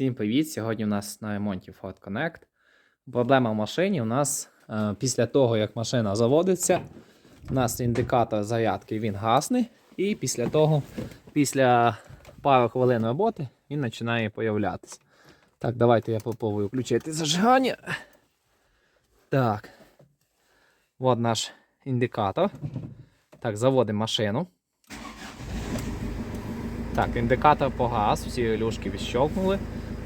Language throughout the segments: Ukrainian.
Всім привіт! Сьогодні у нас на ремонті Ford Connect. Проблема в машині у нас е, після того, як машина заводиться, у нас індикатор зарядки він гасне, і після того, після пару хвилин роботи, він починає появлятися. Так, давайте я попробую включити зажигання. Так. От наш індикатор. Так, заводимо машину. Так, індикатор погас, всі релюшки відщолкнули.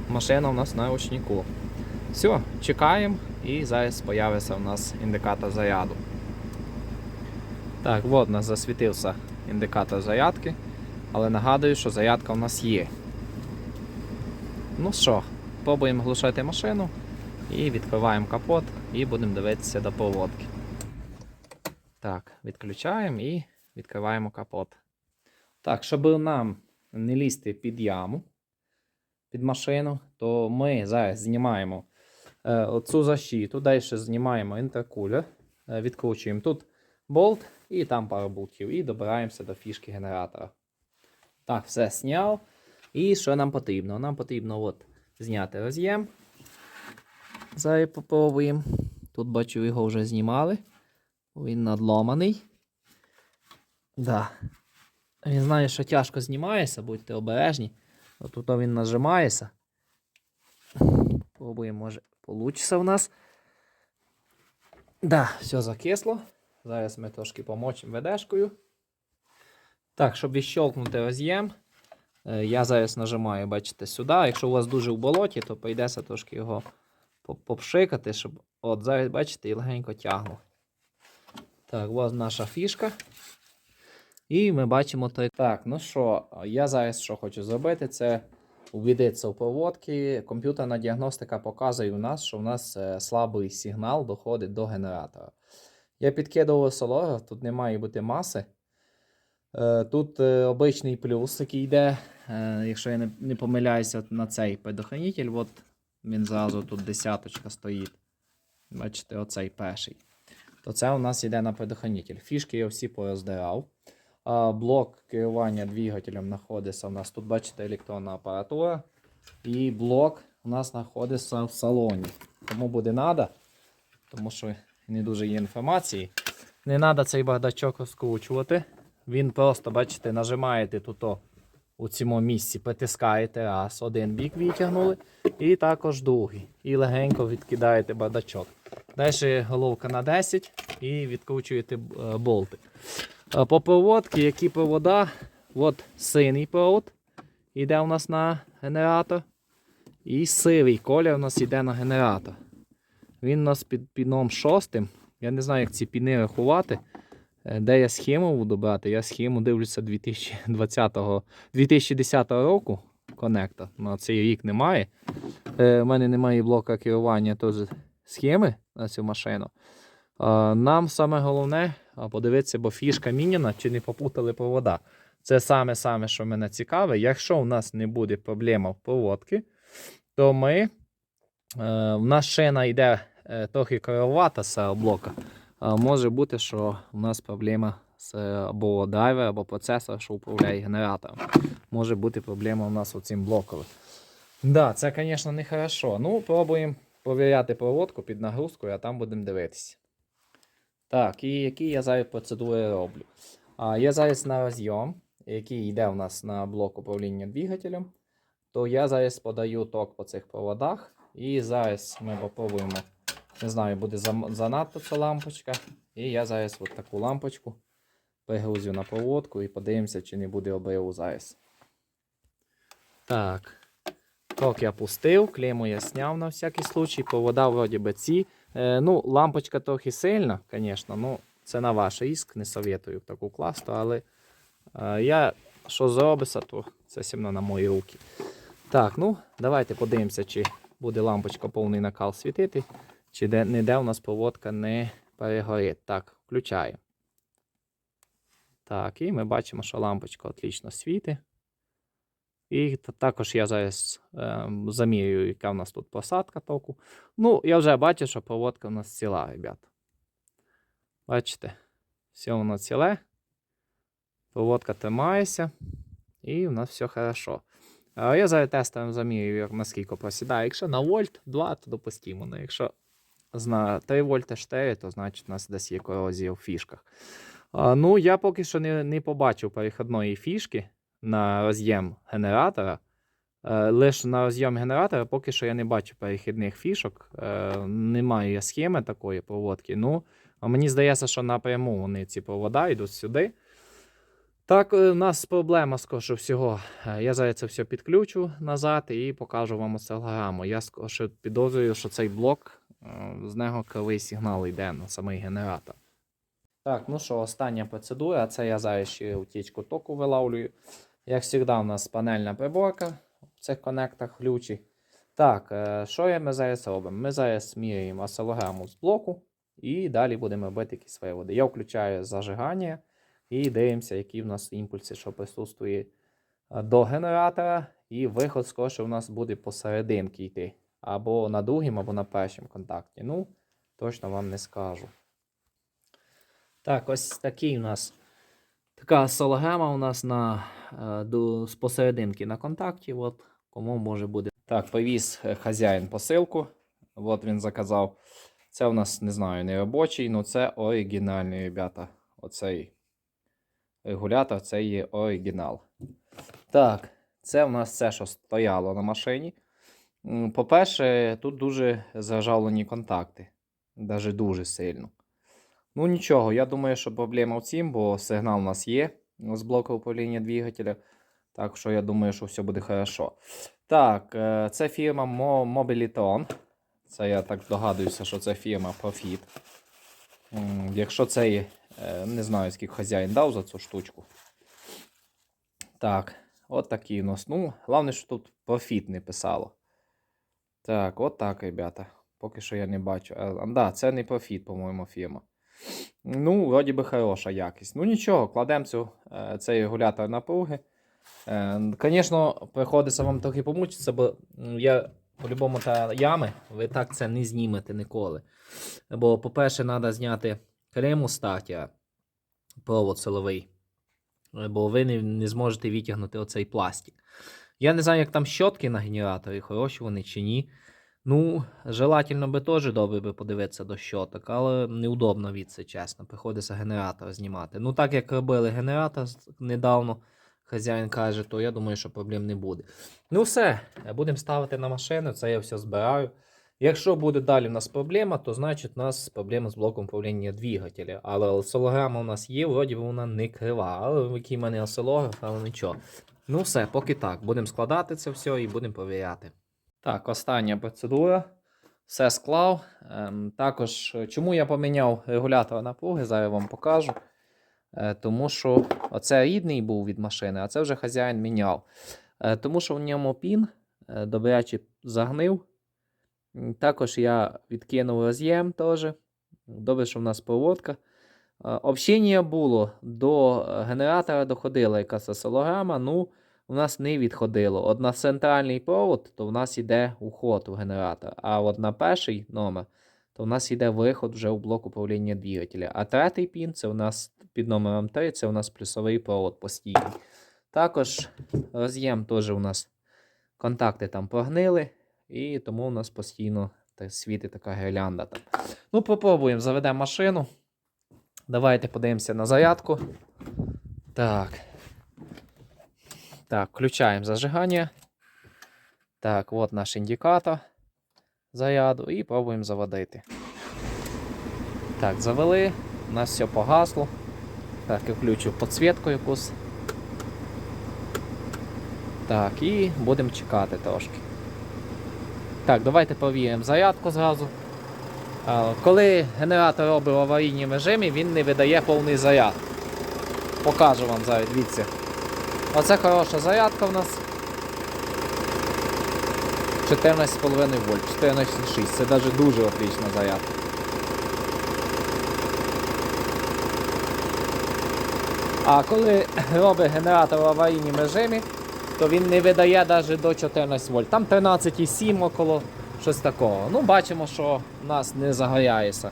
Машина у нас на ручнику. Все, чекаємо і зараз з'явиться у нас індикатор заряду. Так, от у нас засвітився індикатор зарядки, але нагадую, що зарядка у нас є. Ну що, пробуємо глушити машину і відкриваємо капот і будемо дивитися до проводки. Так, відключаємо і відкриваємо капот. Так, щоб нам не лізти під яму, під машину, то ми зараз знімаємо е, оцю защиту, далі знімаємо інтеркулер, е, відкручуємо тут болт і там пару болтів, і добираємося до фішки генератора. Так, все зняв. І що нам потрібно? Нам потрібно от, зняти роз'єм. Зараз попробуємо. Тут бачу, його вже знімали. Він надломаний. Да. Він знає, що тяжко знімається, будьте обережні. Отут він нажимається. Пробуємо, може, вийде в нас. Да, все закисло. Зараз ми трошки помочимо ведешкою. Так, щоб відщолкнути роз'єм, е, я зараз нажимаю, бачите, сюди. Якщо у вас дуже в болоті, то прийдеться трошки його попшикати, щоб. От, зараз, бачите, і легенько тягну. Так, ось наша фішка. І ми бачимо той. Так, ну що, я зараз що хочу зробити, це увідеться у проводки. Комп'ютерна діагностика показує у нас, що у нас е, слабий сигнал доходить до генератора. Я підкидував солограф, тут не має бути маси. Е, Тут е, обичний плюс, який йде, якщо я не помиляюся на цей предохранитель, от він зразу тут десяточка стоїть. Бачите, оцей перший. То це у нас йде на предохранитель. Фішки я всі пороздирав. Блок керування двигателем знаходиться у нас. Тут, бачите, електронна апаратура. І блок у нас знаходиться в салоні. Кому буде треба, тому що не дуже є інформації. Не треба цей бардачок розкручувати. Він просто, бачите, нажимаєте тут у цьому місці, притискаєте раз, один бік витягнули, і також другий. І легенько відкидаєте бардачок. Далі головка на 10 і відкручуєте е, болти. По проводці, які провода, от синій провод йде у нас на генератор. І сивий колір у нас йде на генератор. Він у нас під піном шостим. Я не знаю, як ці піни рахувати. Е, Де я схему буду брати? Я схему дивлюся 2020, 2010 року конектор. На цей рік немає. Е, У мене немає блока керування теж схеми на цю машину. Нам саме головне подивитися, бо фішка міняна, чи не попутали провода. Це саме-саме, що мене цікаве. Якщо у нас не буде проблема в проводці, то ми. Е, в нас шина йде е, трохи коровата з блока. Може бути, що у нас проблема з або драйвер, або процесор, що управляє генератором. Може бути проблема у нас оцим блоком. Да, це, звісно, не хорошо. Ну, пробуємо провіряти проводку під нагрузкою, а там будемо дивитися. Так, і які я зараз процедури роблю? А, я зараз на розйом, який йде у нас на блок управління двигателем, то я зараз подаю ток по цих проводах. І зараз ми попробуємо, не знаю, буде занадто ця лампочка. І я зараз от таку лампочку пригрузю на проводку і подивимося, чи не буде обриву зараз. Так. Ток я пустив, клейму я сняв на всякий случай, провода вроді би ці. Е, ну, лампочка трохи сильна, звісно, ну, це на ваш іск, не советую таку класти, але е, я що зробиться, то це все одно на мої руки. Так, ну, давайте подивимося, чи буде лампочка повний накал світити, чи де, ніде у нас проводка не перегорить. Так, включаю. Так, і ми бачимо, що лампочка отлично світить. І також я зараз е, замірюю, яка в нас тут посадка току. Ну, я вже бачу, що проводка у нас ціла, ребят. Бачите, все воно ціле. Проводка тримається, і у нас все хорошо. А я зараз тестом замірюю, наскільки просідає. Якщо на вольт 2, то допустимо. Ну, якщо на 3 вольта 4, то значить у нас десь є корозія в фішках. А, ну, я поки що не, не побачив перехідної фішки на роз'єм генератора. Е, Лише на роз'єм генератора поки що я не бачу перехідних фішок. Е, Немає схеми такої проводки. Ну, а мені здається, що напряму вони ці провода йдуть сюди. Так, е, у нас проблема скорше всього. Я зараз це все підключу назад і покажу вам осцилограму. Я скорше підозрюю, що цей блок, з нього кривий сигнал йде на самий генератор. Так, ну що, остання процедура. Це я зараз ще утічку току вилавлюю. Як завжди, у нас панельна приборка в цих коннектах ключі. Так, е, що ми зараз робимо? Ми зараз міряємо осцилограму з блоку і далі будемо робити якісь виводи. Я включаю зажигання і дивимося, які в нас імпульси, що присутствує е, до генератора. І виход скорше у нас буде посерединки йти. Або на другому, або на першому контакті. Ну, точно вам не скажу. Так, ось такий у нас така сологема у нас на, е, до, з посерединки на контакті. От, кому може буде. Так, повіз е, хазяїн посилку. От він заказав. Це у нас, не знаю, не робочий, але це оригінальний, ребята. Оцей регулятор, це є оригінал. Так, це у нас все, що стояло на машині. По-перше, тут дуже зажавлені контакти. Даже дуже сильно. Ну нічого, я думаю, що проблема в цім, бо сигнал у нас є з блоку управління двигателя. Так що я думаю, що все буде хорошо. Так, е, це фірма Mobiliton. Це я так догадуюся, що це фірма Profit. Якщо цей, е, не знаю, скільки хазяїн дав за цю штучку. Так, от такий у нас. Ну, головне, що тут Profit не писало. Так, от так, ребята. Поки що я не бачу. А, а, да, це не Profit, по-моєму, фірма. Ну, вроді би хороша якість. Ну нічого, кладемо е, цей регулятор напруги. Звісно, приходиться вам трохи помучитися, бо я по-любому та ями, ви так це не знімете ніколи. Бо, по-перше, треба зняти крему статія, провод силовий. е, Бо ви не, не зможете витягнути оцей пластик. Я не знаю, як там щотки на генераторі, хороші вони чи ні. Ну, желательно би теж добре би подивитися до щоток, але неудобно від це, чесно. Приходиться генератор знімати. Ну, так як робили генератор недавно, хазяїн каже, то я думаю, що проблем не буде. Ну, все, будемо ставити на машину, це я все збираю. Якщо буде далі в нас проблема, то значить у нас проблема з блоком управління двигателя. Але осцилограма у нас є, вроді вона не крива. Але який в мене осцилограф, але нічого. Ну все, поки так. Будемо складати це все і будемо перевіряти. Так, остання процедура. Все склав. Ем, також, е, чому я поміняв регулятор напруги, зараз вам покажу. Е, тому що оце рідний був від машини, а це вже хазяїн міняв. Е, тому що в ньому пін добряче загнив. Також я відкинув роз'єм теж. Добре, що в нас проводка. Е, Общення було до генератора доходила якась осцилограма, ну у нас не відходило. От на центральний провод, то в нас йде уход у генератор. А от на перший номер, то в нас йде виход вже у блок управління двигателя. А третій пін це у нас під номером 3, це у нас плюсовий провод постійний. Також роз'єм теж у нас контакти там прогнили, і тому у нас постійно світить така гірлянда. Там. Ну, попробуємо, заведемо машину. Давайте подивимося на зарядку. Так. Так, включаємо зажигання. Так, от наш індикатор заряду і пробуємо заводити. Так, завели. У нас все погасло. Так, я включу підсвітку якусь. Так, і будемо чекати трошки. Так, давайте повіємо зарядку зразу. Коли генератор робить в аварійному режимі, він не видає повний заряд. Покажу вам зараз, дивіться. Оце хороша зарядка в нас. 14,5 вольт, 14,6. Це навіть дуже отлична зарядка. А коли робить генератор в аварійному режимі, то він не видає навіть до 14 вольт. Там 13,7 около щось такого. Ну, бачимо, що в нас не загоряється.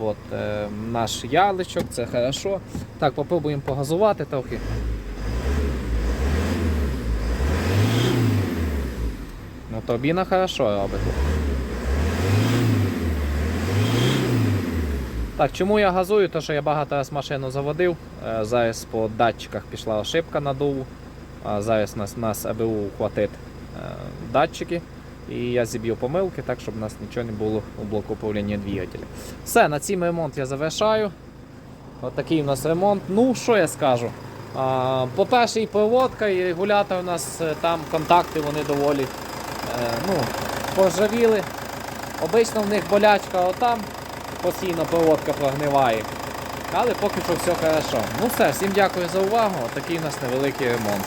От, е, наш яличок, це хорошо. Так, попробуємо погазувати трохи. Турбіна хорошо робить. Так, чому я газую? То що я багато раз машину заводив. Е, Зараз по датчиках пішла ошибка надуву. А зараз нас, нас АБУ хватить е, датчики. І я зіб'ю помилки, так щоб у нас нічого не було у блоку управління двигателя. Все, на цим ремонт я завершаю. Отакий у нас ремонт. Ну, що я скажу? По-перше, і проводка, і регулятор у нас е, там контакти вони доволі ну, поржавіли. Обично в них болячка отам, постійно проводка прогниває. Але поки що все хорошо. Ну все, всім дякую за увагу. Такий у нас невеликий ремонт.